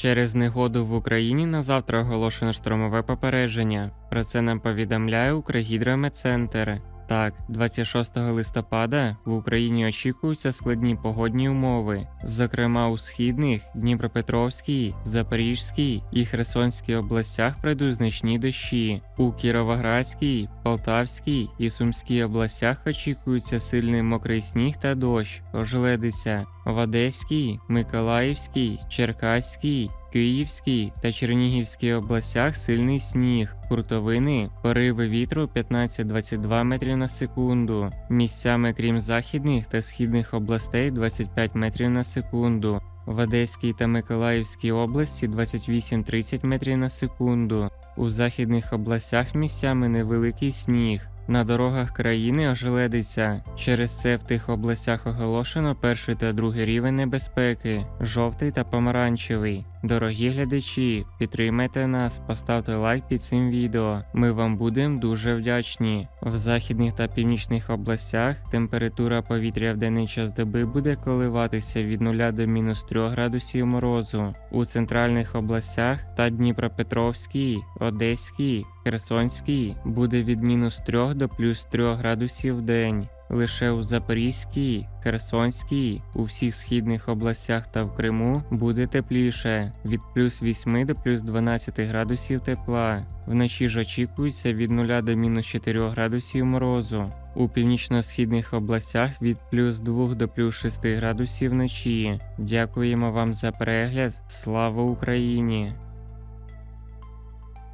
Через негоду в Україні на завтра оголошено штормове попередження. Про це нам повідомляє Укргідрометцентр. Так, 26 листопада в Україні очікуються складні погодні умови, зокрема у східних, Дніпропетровській, Запорізькій і Херсонській областях прийдуть значні дощі. У Кіровоградській, Полтавській і Сумській областях очікується сильний мокрий сніг та дощ, ожеледиця. В Одеській, Миколаївській, Черкаській, Київській та Чернігівській областях сильний сніг, хуртовини, пориви вітру 15-22 метрів на секунду. Місцями крім західних та східних областей 25 метрів на секунду. В Одеській та Миколаївській області 28-30 метрів на секунду. У західних областях місцями невеликий сніг. На дорогах країни ожеледиться. Через це в тих областях оголошено перший та другий рівень небезпеки, жовтий та помаранчевий. Дорогі глядачі, підтримайте нас, поставте лайк під цим відео. Ми вам будемо дуже вдячні. В західних та північних областях температура повітря в денний час доби буде коливатися від 0 до мінус 3 градусів морозу. У центральних областях та Дніпропетровській, Одеській, Херсонській буде від мінус 3 до плюс 3 градусів в день. Лише у Запорізькій, Херсонській, у всіх східних областях та в Криму буде тепліше від плюс 8 до плюс 12 градусів тепла. Вночі ж очікується від 0 до мінус 4 градусів морозу. У північно-східних областях від плюс 2 до плюс 6 градусів вночі. Дякуємо вам за перегляд. Слава Україні!